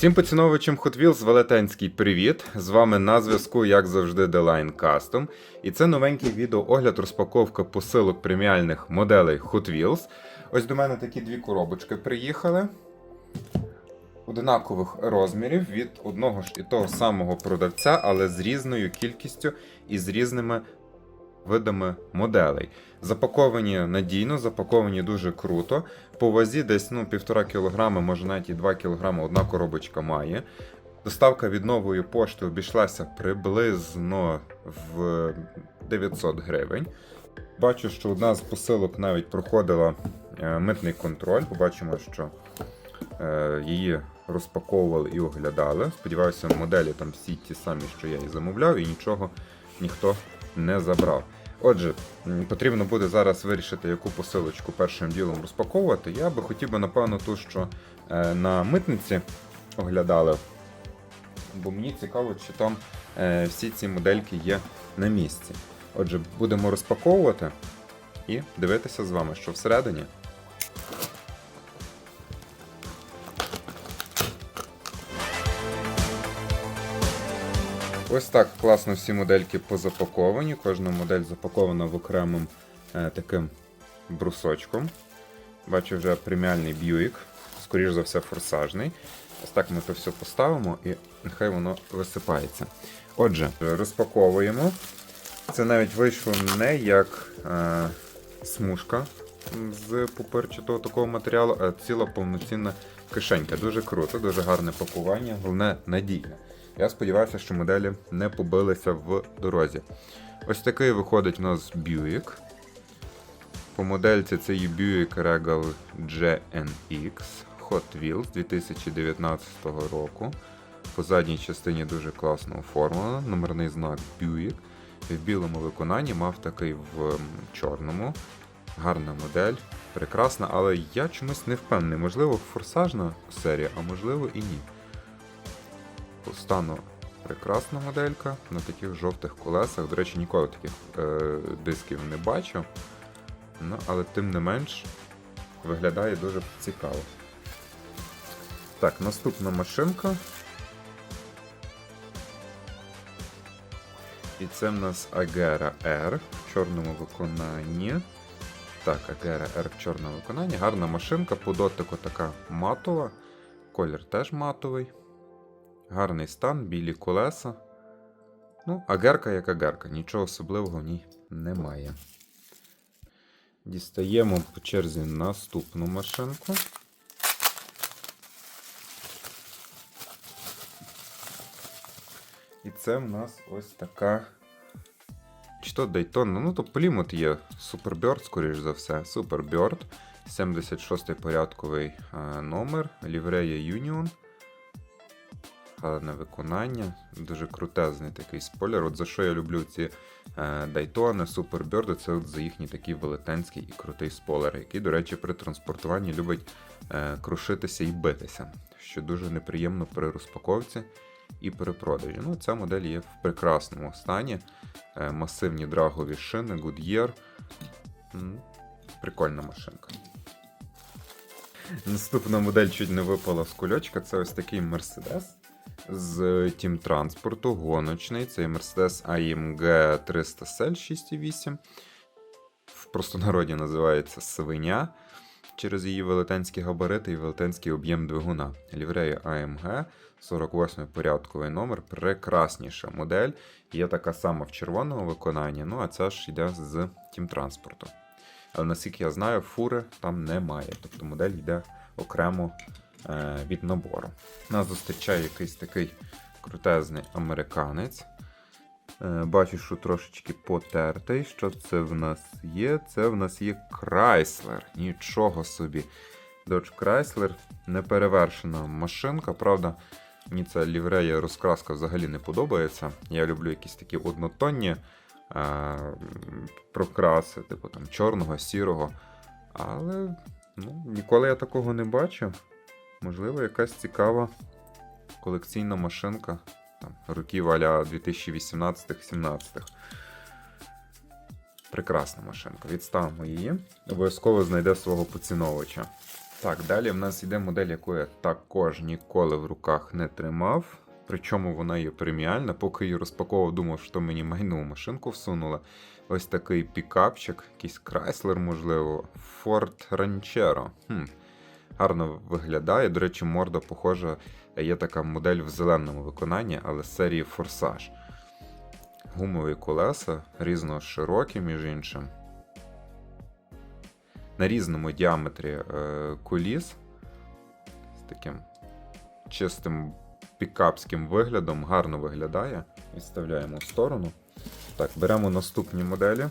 Усім поціновувачам Hot Wheels Велетенський привіт! З вами на зв'язку, як завжди, The Custom. І це новенький відеоогляд розпаковка посилок преміальних моделей Hot Wheels. Ось до мене такі дві коробочки приїхали. Одинакових розмірів від одного ж і того самого продавця, але з різною кількістю і з різними видами моделей. Запаковані надійно, запаковані дуже круто. По вазі десь ну, 1,5 кг, може навіть і 2 кг одна коробочка має. Доставка від нової пошти обійшлася приблизно в 900 гривень. Бачу, що одна з посилок навіть проходила е, митний контроль. Побачимо, що е, її розпаковували і оглядали. Сподіваюся, моделі там всі ті самі, що я і замовляв, і нічого ніхто не забрав. Отже, потрібно буде зараз вирішити, яку посилочку першим ділом розпаковувати. Я би хотів би, напевно, ту, що е, на митниці оглядали, бо мені цікаво, чи там е, всі ці модельки є на місці. Отже, будемо розпаковувати і дивитися з вами, що всередині. Ось так класно всі модельки позапаковані. Кожна модель запакована в окремим е, таким брусочком. Бачу вже преміальний Buick, скоріш за все, форсажний. Ось так ми це все поставимо і нехай воно висипається. Отже, розпаковуємо. Це навіть вийшло не як е, смужка з пупирчатого такого матеріалу, а ціла повноцінна кишенька. Дуже круто, дуже гарне пакування, головне надійне. Я сподіваюся, що моделі не побилися в дорозі. Ось такий виходить у нас Buick. По модельці це є Buick Regal GNX Hot Wheels 2019 року. По задній частині дуже класно оформлено. Номерний знак Buick. В білому виконанні мав такий в чорному. Гарна модель, прекрасна, але я чомусь не впевнений. Можливо, форсажна серія, а можливо і ні. Стану прекрасна моделька на таких жовтих колесах. До речі, ніколи таких е, дисків не бачив. Ну, але тим не менш виглядає дуже цікаво. Так, наступна машинка. І це в нас Agera R в чорному виконанні. Так, Agera R в чорному виконанні. Гарна машинка, по дотику така матова. Колір теж матовий. Гарний стан, білі колеса. Ну, агерка як агерка, нічого особливого в ній немає. Дістаємо по черзі наступну машинку. І це в нас ось така. То Daytona, ну то Plymouth є Superbird, скоріш за все. Superbird. 76-й порядковий е, номер, ліврея Union. Гарне виконання, дуже крутезний такий спойлер. От за що я люблю ці е, Daytona, Superbird, це от за їхній такий велетенський і крутий спойлер, який, до речі, при транспортуванні любить е, крушитися і битися, що дуже неприємно при розпаковці і при продажі. Ну, ця модель є в прекрасному стані. Е, масивні драгові шини, Goodyear. Прикольна машинка. Наступна модель чуть не випала з кульочка. Це ось такий Mercedes з тім транспорту, гоночний. Це Mercedes AMG 300 Cell 6.8. В простонароді називається свиня через її велетенські габарити і велетенський об'єм двигуна. Ліврея AMG, 48 порядковий номер, прекрасніша модель. Є така сама в червоному виконанні, ну а ця ж йде з тім транспорту. Але наскільки я знаю, фури там немає. Тобто модель йде окремо е, від набору. Нас зустрічає якийсь такий крутезний американець. Е, Бачу, що трошечки потертий. Що це в нас є? Це в нас є Chrysler. Нічого собі. Dodge Chrysler неперевершена машинка. Правда, мені ця ліврея розкраска взагалі не подобається. Я люблю якісь такі однотонні е, прокраси, типу там чорного, сірого. Але ну, ніколи я такого не бачив. Можливо, якась цікава колекційна машинка там, років аля 2018-17. Прекрасна машинка. Відставимо її. Обов'язково знайде свого поціновувача. Так, далі в нас йде модель, яку я також ніколи в руках не тримав. Причому вона є преміальна. Поки її розпаковував, думав, що мені майнову машинку всунула. Ось такий пікапчик, якийсь Крайслер, можливо, Ford Ranchero. Хм. Гарно виглядає. До речі, морда похожа. Є така модель в зеленому виконанні, але з серії Форсаж. Гумові колеса, різно широкі, між іншим. На різному діаметрі е, коліс з таким чистим пікапським виглядом, гарно виглядає. Відставляємо в сторону. Так, беремо наступні моделі.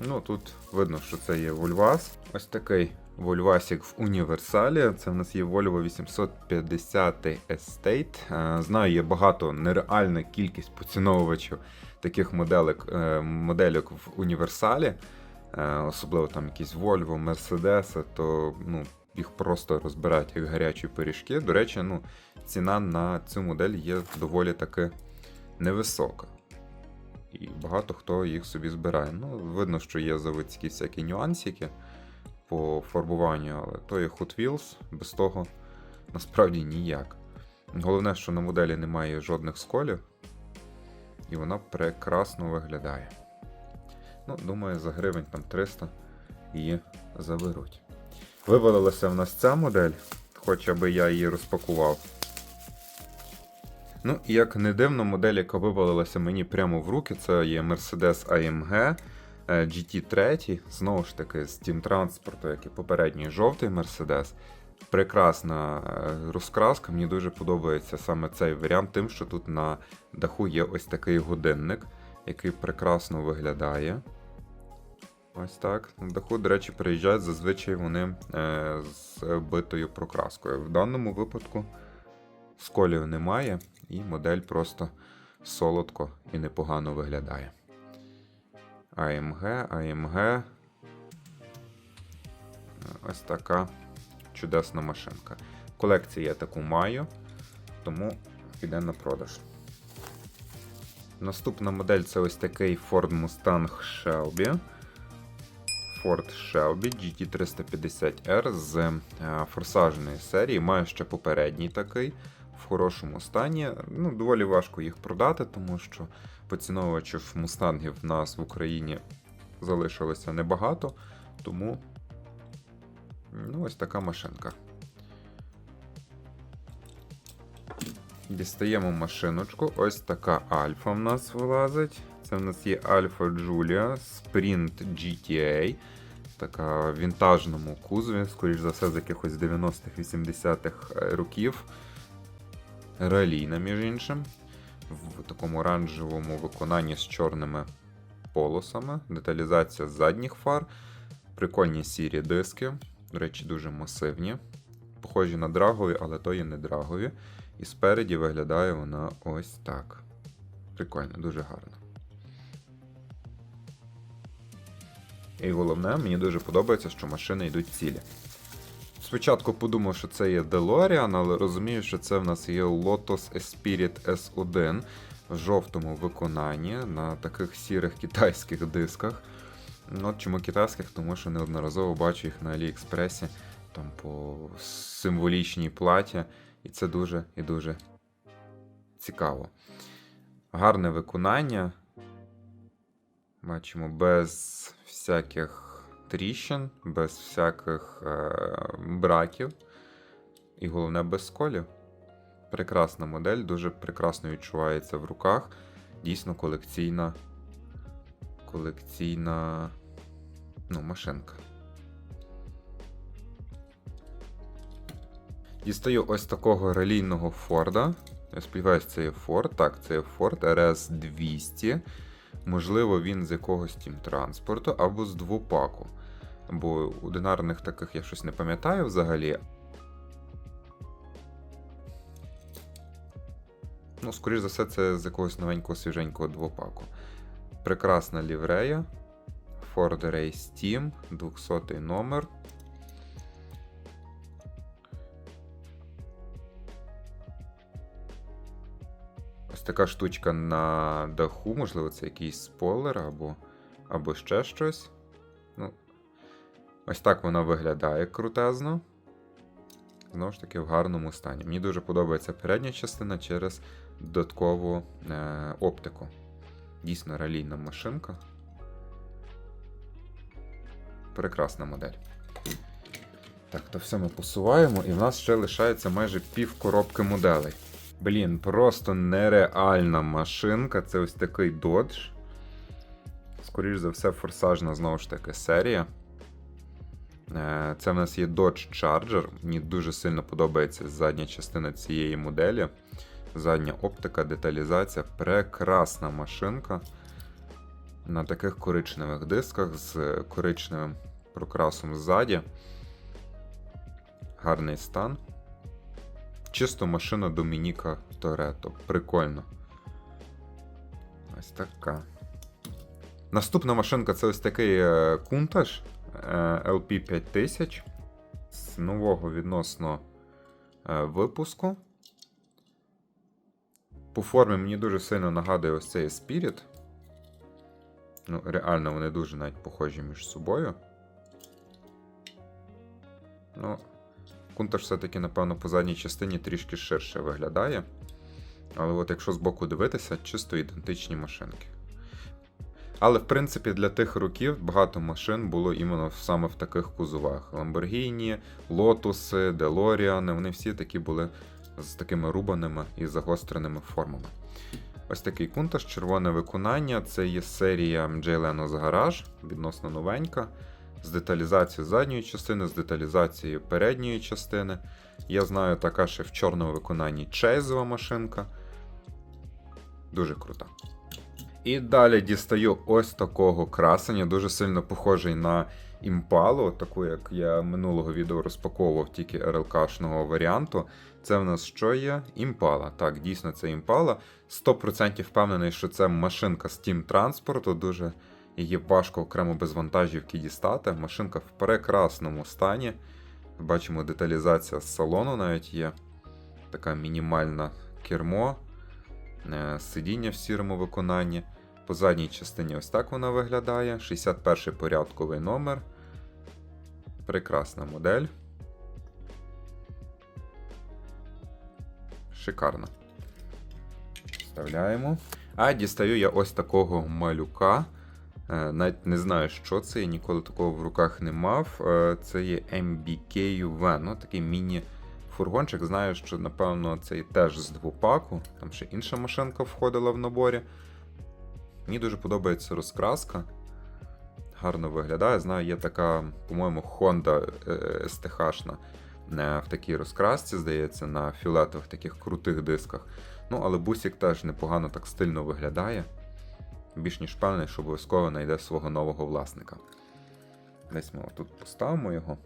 Ну, тут видно, що це є Вольвас. Ось такий Вольвасік в універсалі. Це в нас є Volvo 850 Estate. Е, Знаю, є багато нереальна кількість поціновувачів таких моделек, е, модельок в універсалі. Е, Особливо там якісь Volvo, Mercedes, то ну, їх просто розбирають як гарячі пиріжки. До речі, ну, ціна на цю модель є доволі таки невисока. І багато хто їх собі збирає. Ну, видно, що є заводські всякі нюансики по фарбуванню, але то є Hot Wheels, без того насправді ніяк. Головне, що на моделі немає жодних сколів, і вона прекрасно виглядає. Ну, думаю, за гривень там 300 її заберуть. Вивалилася в нас ця модель, хоч аби я її розпакував. Ну, і як не дивно, модель, яка вивалилася мені прямо в руки, це є Mercedes AMG GT3. Знову ж таки, з тім транспорту, як і попередній жовтий Mercedes. Прекрасна е, розкраска. Мені дуже подобається саме цей варіант, тим, що тут на даху є ось такий годинник, який прекрасно виглядає. Ось так. На даху, до речі, приїжджають зазвичай вони е, з битою прокраскою. В даному випадку сколів немає, і модель просто солодко і непогано виглядає. AMG, AMG. Ось така чудесна машинка. В колекції я таку маю, тому піде на продаж. Наступна модель це ось такий Ford Mustang Shelby. Ford Shelby GT350R з е, форсажної серії. Маю ще попередній такий хорошому стані. Ну, доволі важко їх продати, тому що поціновувачів мустангів в нас в Україні залишилося небагато. Тому ну, ось така машинка. Дістаємо машиночку. Ось така альфа в нас вилазить. Це в нас є Альфа Джулія Sprint GTA. Така в вінтажному кузові, скоріш за все, з якихось 90-х-80-х років. Ралійна, між іншим. В такому оранжевому виконанні з чорними полосами. Деталізація задніх фар. Прикольні сірі диски. До речі, дуже масивні. Похожі на драгові, але то є не драгові. І спереді виглядає вона ось так. Прикольно, дуже гарно. І головне, мені дуже подобається, що машини йдуть цілі. Спочатку подумав, що це є DeLorean, але розумію, що це в нас є Lotus Esprit S1 в жовтому виконанні на таких сірих китайських дисках. Ну, От чому китайських, тому що неодноразово бачу їх на Аліекспресі там по символічній платі, і це дуже і дуже цікаво. Гарне виконання. Бачимо без всяких тріщин, без всяких е, браків. І головне без сколів. Прекрасна модель, дуже прекрасно відчувається в руках. Дійсно колекційна. Колекційна ну, машинка. Дістаю ось такого релійного Форда. Я сподіваюся, це є Ford. Так, це є Ford RS 200. Можливо, він з якогось тім транспорту або з двопаку. Бо одинарних таких я щось не пам'ятаю взагалі. Ну, скоріш за все, це з якогось новенького свіженького двопаку. Прекрасна ліврея. Ford Race Team, 200 номер. Така штучка на даху, можливо, це якийсь спойлер або, або ще щось. Ну, Ось так вона виглядає крутезно. знову ж таки в гарному стані. Мені дуже подобається передня частина через додаткову е, оптику. Дійсно ралійна машинка. Прекрасна модель. Так, то все ми посуваємо, і в нас ще лишається майже пів коробки моделей. Блін, просто нереальна машинка. Це ось такий Dodge. Скоріш за все, форсажна знову ж таки серія. Е, Це в нас є Dodge Charger. Мені дуже сильно подобається задня частина цієї моделі. Задня оптика, деталізація. Прекрасна машинка. На таких коричневих дисках з коричневим прокрасом ззаді. Гарний стан. Чисто машина Домініка Торетто. Прикольно. Ось така. Наступна машинка це ось такий е, кунтаж е, LP5000 з нового відносно е, випуску. По формі мені дуже сильно нагадує ось цей Spirit. Ну, реально, вони дуже навіть похожі між собою. Ну, Кунтаж все-таки, напевно, по задній частині трішки ширше виглядає. Але от якщо збоку дивитися, чисто ідентичні машинки. Але, в принципі, для тих років багато машин було іменно саме в таких кузовах. Lamborghini, Lotus, DeLorean, вони всі такі були з такими рубаними і загостреними формами. Ось такий кунтаж, червоне виконання. Це є серія J. Lenos Garage, відносно новенька. З деталізацією задньої частини, з деталізацією передньої частини. Я знаю така ще в чорному виконанні чейзова машинка. Дуже крута. І далі дістаю ось такого красення, дуже сильно похожий на імпалу, таку як я минулого відео розпаковував тільки РЛКшного варіанту. Це в нас що є? Імпала. Так, дійсно це імпала. 100% впевнений, що це машинка з Team транспорту. Дуже її важко окремо без вантажівки дістати. Машинка в прекрасному стані. Бачимо, деталізація з салону навіть є. Така мінімальна кермо. Е, Сидіння в сірому виконанні. По задній частині ось так вона виглядає. 61 порядковий номер. Прекрасна модель. Шикарна. Вставляємо. А дістаю я ось такого малюка. Е, Навіть не знаю, що це, я ніколи такого в руках не мав. Е, Це є MBK UV, ну такий міні-фургончик. Знаю, що, напевно, цей теж з двопаку. Там ще інша машинка входила в наборі. Мені дуже подобається розкраска. Гарно виглядає. Знаю, є така, по-моєму, Honda STH в такій розкрасці, здається, на фіолетових таких крутих дисках. Ну, але бусик теж непогано так стильно виглядає. Більш ніж впевнений, що обов'язково знайде свого нового власника. Десь ми тут поставимо його.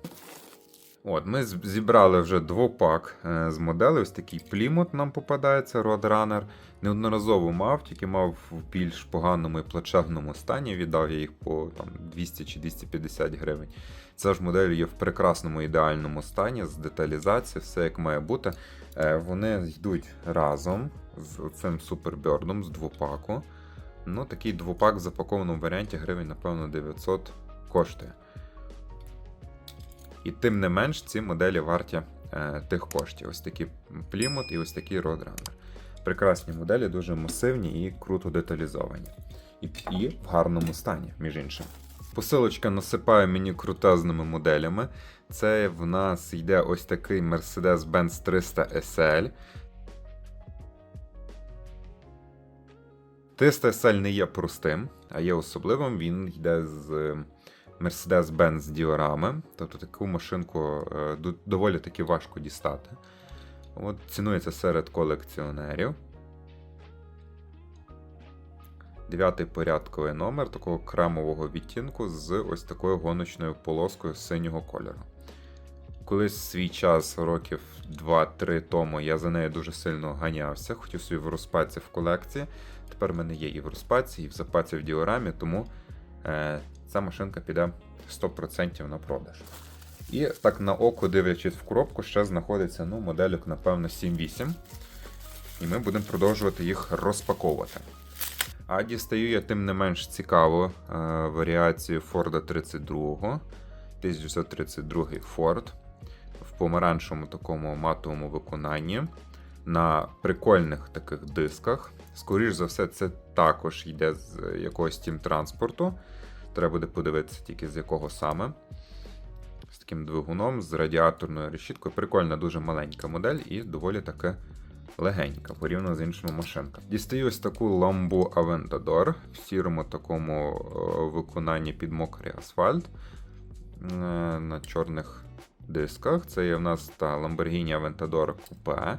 От, Ми зібрали вже двопак е, з моделей. Ось такий плімут нам попадається, Roadrunner. Неодноразово мав, тільки мав в більш поганому і плачевному стані. Віддав я їх по там, 200 чи 250 гривень. Ця ж модель є в прекрасному ідеальному стані, з деталізацією, все як має бути. Е, Вони йдуть разом з цим супербердом з двопаку. Ну, такий двопак в запакованому варіанті гривень, напевно, 900 коштує. І тим не менш, ці моделі варті е, тих коштів. Ось такий Plymouth і ось такий Roadrunner. Прекрасні моделі, дуже масивні і круто деталізовані. І, і в гарному стані, між іншим. Посилочка насипає мені крутезними моделями. Це в нас йде ось такий Mercedes-Benz 300 SL. 300 SL не є простим, а є особливим. Він йде з Mercedes-Benz діорами. Тобто таку машинку е, доволі таки важко дістати. От Цінується серед колекціонерів. Дев'ятий порядковий номер такого кремового відтінку з ось такою гоночною полоскою синього кольору. Колись свій час, років 2-3 тому, я за нею дуже сильно ганявся, хотів собі в розпаці в колекції. Тепер в мене є і в розпаці, і в запаці в діорамі, тому е, ця машинка піде 100% на продаж. І так на око, дивлячись в коробку, ще знаходиться ну, моделік, напевно, 7-8. І ми будемо продовжувати їх розпаковувати. А дістаю я тим не менш цікаву е, варіацію Форда 32. 1932 Ford. В помаранчевому такому матовому виконанні на прикольних таких дисках. Скоріш за все, це також йде з якогось тім транспорту. Треба буде подивитися тільки з якого саме. З таким двигуном, з радіаторною решіткою. Прикольна, дуже маленька модель і доволі таки легенька, порівняно з іншими машинками. Дістаю ось таку ламбу Aventador в сірому такому е, виконанні під мокрий асфальт е, на чорних дисках. Це є в нас та Lamborghini Aventador Coupe.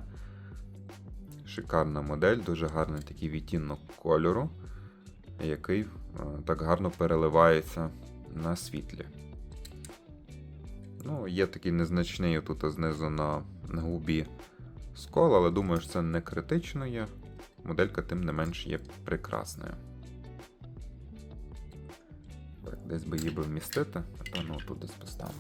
Шикарна модель, дуже гарний такий відтінок кольору, який е, так гарно переливається на світлі. Ну, Є такий незначний тут знизу на, губі скол, але думаю, що це не критично є. Моделька, тим не менш, є прекрасною. Так, десь би її би вмістити, напевно, тут десь поставимо.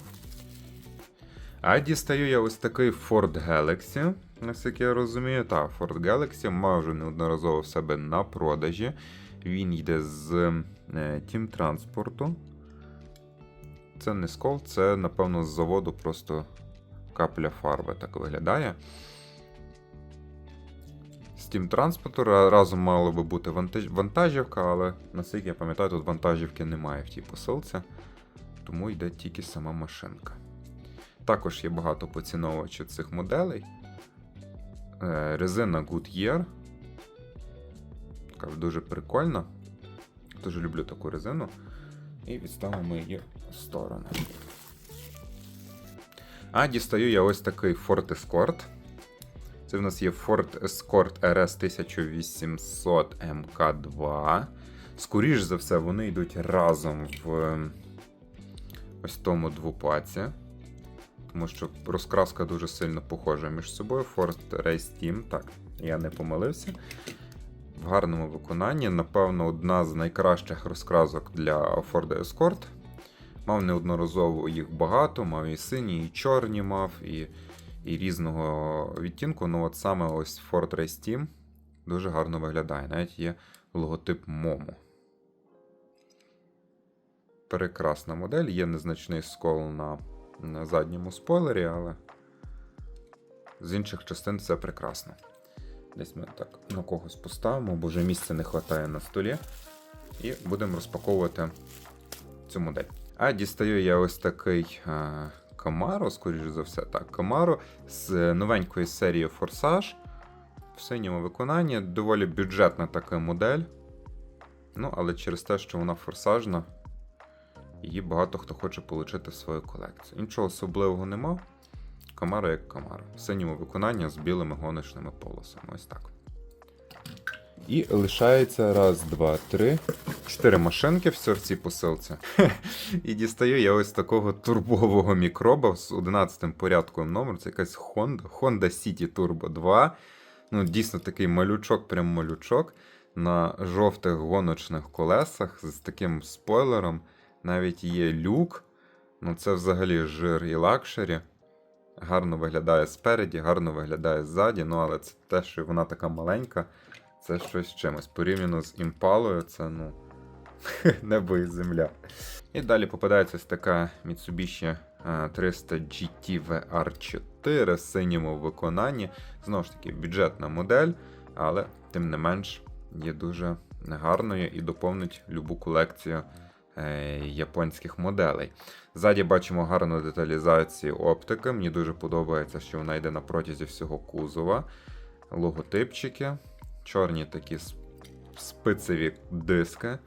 А дістаю я ось такий Ford Galaxy, наскільки я розумію. Так, Ford Galaxy мав вже неодноразово в себе на продажі. Він йде з е, Тім транспорту. Це не скол, це, напевно, з заводу просто капля фарби так виглядає. З Тім транспорту разом мало би бути вантажівка, але наскільки я пам'ятаю, тут вантажівки немає в тій посилці, тому йде тільки сама машинка. Також є багато поціновувачів цих моделей. Е, Резина Goodyear. Така дуже прикольна. Дуже люблю таку резину. І відставимо її в сторону. А дістаю я ось такий Ford Escort. Це в нас є Ford Escort RS 1800 MK2. Скоріш за все, вони йдуть разом в е, ось тому двопаці. Тому що розкраска дуже сильно похожа між собою. Ford Race Team. Так, я не помилився. В гарному виконанні, напевно, одна з найкращих розкрасок для Ford Escort. Мав неодноразово їх багато, мав і сині, і чорні мав, і, і різного відтінку. Ну, от саме ось Ford Race Team дуже гарно виглядає. Навіть є логотип Momo. Прекрасна модель, є незначний скол на, на задньому спойлері, але з інших частин все прекрасно. Десь ми так на когось поставимо, бо вже місця не вистачає на столі. І будемо розпаковувати цю модель. А дістаю я ось такий а, Camaro, скоріш за все, так, Camaro з новенької серії Forçage в синьому виконанні. Доволі бюджетна така модель. Ну, але через те, що вона форсажна, її багато хто хоче отримати в свою колекцію. Нічого особливого нема. Камара як Камара. В синьому виконанні з білими гоночними полосами. Ось так. І лишається раз, два, три, чотири машинки в цій посилці. І дістаю я ось такого турбового мікроба з 11 порядком номер. Це якась Honda. Honda City Turbo 2. Ну, дійсно такий малючок, прям малючок. На жовтих гоночних колесах з таким спойлером. Навіть є люк. Ну, це взагалі жир і лакшері. Гарно виглядає спереді, гарно виглядає ззаді, ну але це те, що вона така маленька, це щось з чимось. Порівняно з імпалою, це ну небо і земля. І далі попадається ось така Mitsubishi е, 300 GT VR4 в синьому виконанні. Знову ж таки, бюджетна модель, але тим не менш є дуже гарною і доповнить любу колекцію японських моделей. Ззаді бачимо гарну деталізацію оптики. Мені дуже подобається, що вона йде на протязі всього кузова. Логотипчики, чорні такі спицеві диски,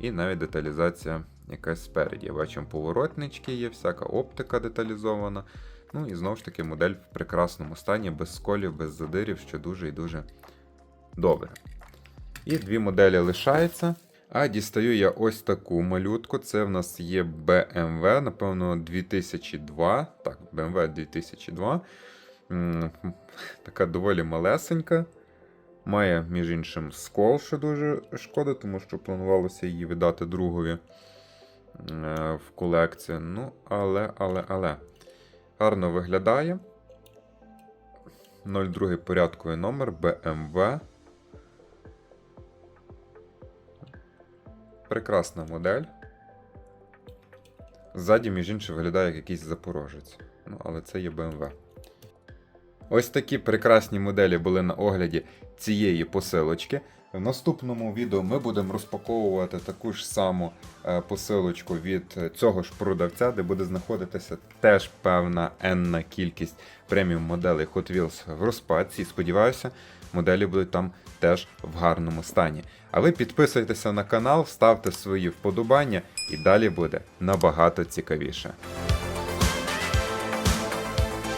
і навіть деталізація якась спереді. Бачимо поворотнички є, всяка оптика деталізована. Ну і знову ж таки модель в прекрасному стані, без сколів, без задирів, що дуже і дуже добре. І дві моделі лишаються. А дістаю я ось таку малютку. Це в нас є BMW, напевно, 2002. Так, BMW 2002. Така доволі малесенька. Має, між іншим, скол, що дуже шкода, тому що планувалося її видати другові в колекцію. Ну, але, але, але. Гарно виглядає. 02 порядковий номер BMW. Прекрасна модель. Ззаді, між іншим, виглядає як якийсь запорожець. Ну, але це є BMW. Ось такі прекрасні моделі були на огляді цієї посилочки. В наступному відео ми будемо розпаковувати таку ж саму е, посилочку від е, цього ж продавця, де буде знаходитися теж певна енна кількість преміум моделей Hot Wheels в розпадці. Сподіваюся, моделі будуть там теж в гарному стані. А ви підписуйтеся на канал, ставте свої вподобання, і далі буде набагато цікавіше.